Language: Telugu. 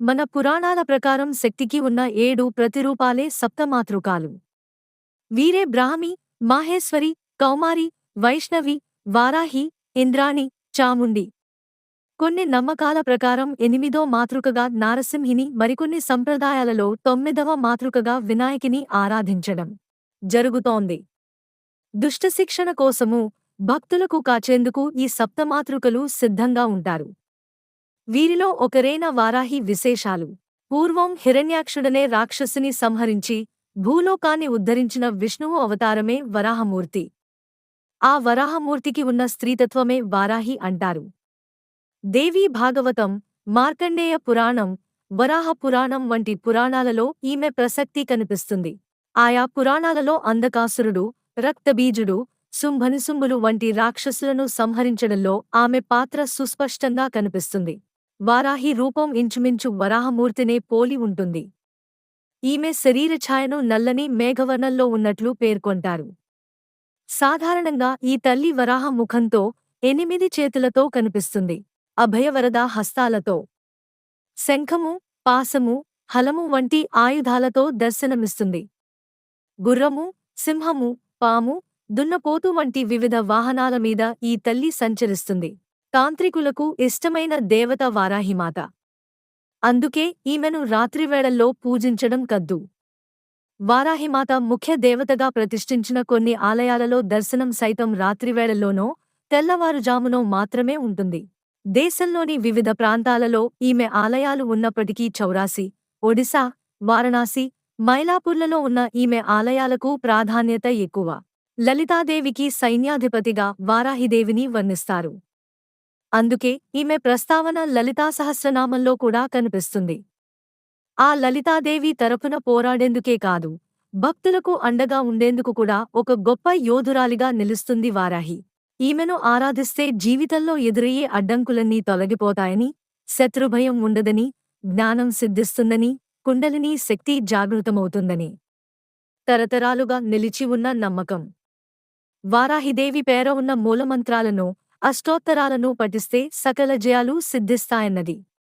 మన పురాణాల ప్రకారం శక్తికి ఉన్న ఏడు ప్రతిరూపాలే సప్తమాతృకాలు. వీరే బ్రాహ్మి మాహేశ్వరి కౌమారి వైష్ణవి వారాహి ఇంద్రాణి చాముండి. కొన్ని నమ్మకాల ప్రకారం ఎనిమిదో మాతృకగా నారసింహిని మరికొన్ని సంప్రదాయాలలో తొమ్మిదవ మాతృకగా వినాయకిని ఆరాధించడం జరుగుతోంది. దుష్టశిక్షణ కోసము భక్తులకు కాచేందుకు ఈ సప్తమాతృకలు సిద్ధంగా ఉంటారు. వీరిలో ఒకరైన వారాహి విశేషాలు. పూర్వం హిరణ్యాక్షుడనే రాక్షసుని సంహరించి భూలోకాన్ని ఉద్ధరించిన విష్ణువు అవతారమే వరాహమూర్తి. ఆ వరాహమూర్తికి ఉన్న స్త్రీతత్వమే వారాహి అంటారు. దేవీ భాగవతం మార్కండేయ పురాణం వరాహ పురాణం వంటి పురాణాలలో ఈమె ప్రసక్తి కనిపిస్తుంది. ఆయా పురాణాలలో అంధకాసురుడు రక్తబీజుడు శుంభనిశుంభులు వంటి రాక్షసులను సంహరించడంలో ఆమె పాత్ర సుస్పష్టంగా కనిపిస్తుంది. వారాహి రూపం ఇంచుమించు వరాహమూర్తినే పోలి ఉంటుంది. ఈమె శరీరఛాయను నల్లని మేఘవర్ణంలో ఉన్నట్లు పేర్కొంటారు. సాధారణంగా ఈ తల్లి వరాహ ముఖంతో ఎనిమిది చేతులతో కనిపిస్తుంది. అభయవరద హస్తాలతో. శంఖము పాసము హలము వంటి ఆయుధాలతో దర్శనమిస్తుంది. గుర్రము సింహము పాము దున్నపోతు వంటి వివిధ వాహనాల మీద ఈ తల్లి సంచరిస్తుంది. తాంత్రికులకు ఇష్టమైన దేవత వారాహిమాత. అందుకే ఈమెను రాత్రివేళల్లో పూజించడం కద్దు. వారాహిమాత ముఖ్య దేవతగా ప్రతిష్ఠించిన కొన్ని ఆలయాలలో దర్శనం సైతం రాత్రివేళల్లోనో తెల్లవారుజామునో మాత్రమే ఉంటుంది. దేశంలోని వివిధ ప్రాంతాలలో ఈమె ఆలయాలు ఉన్నప్పటికీ చౌరాసి ఒడిశా వారణాసి మైలాపూర్లలో ఉన్న ఈమె ఆలయాలకు ప్రాధాన్యత ఎక్కువ. లలితాదేవికి సైన్యాధిపతిగా వారాహిదేవిని వర్ణిస్తారు. అందుకే ఈమె ప్రస్తావన లలితా సహస్రనామంలో కూడా కనిపిస్తుంది. ఆ లలితాదేవి తరపున పోరాడేందుకే కాదు భక్తులకు అండగా ఉండేందుకు కూడా ఒక గొప్ప యోధురాలిగా నిలుస్తుంది వారాహి. ఈమెను ఆరాధిస్తే జీవితంలో ఎదురయ్యే అడ్డంకులన్నీ తొలగిపోతాయని శత్రుభయం ఉండదని జ్ఞానం సిద్ధిస్తుందని కుండలిని శక్తి జాగృతమవుతుందని. తరతరాలుగా నిలిచి ఉన్న నమ్మకం. వారాహిదేవి పేర ఉన్న మూలమంత్రాలను అష్టోత్తరాలను పఠిస్తే సకల జయాలు సిద్ధిస్తాయన్నది.